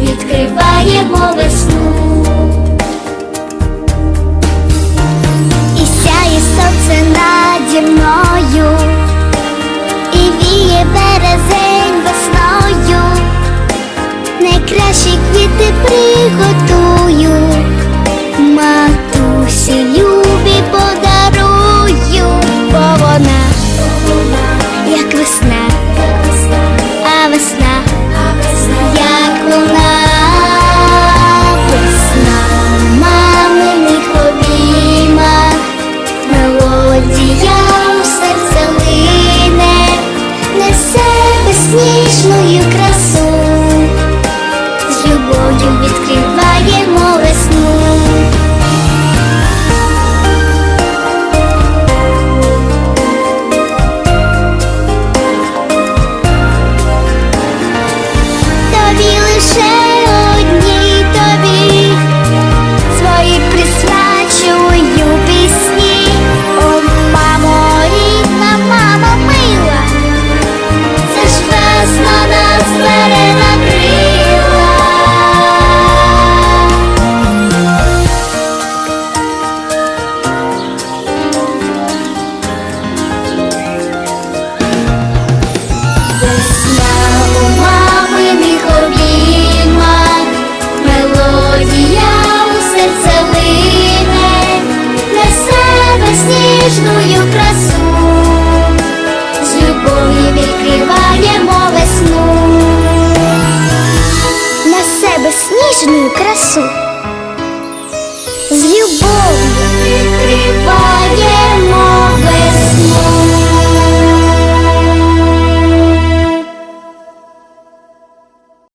відкриваємо весну. потім відкриваємо. Ночную красоту.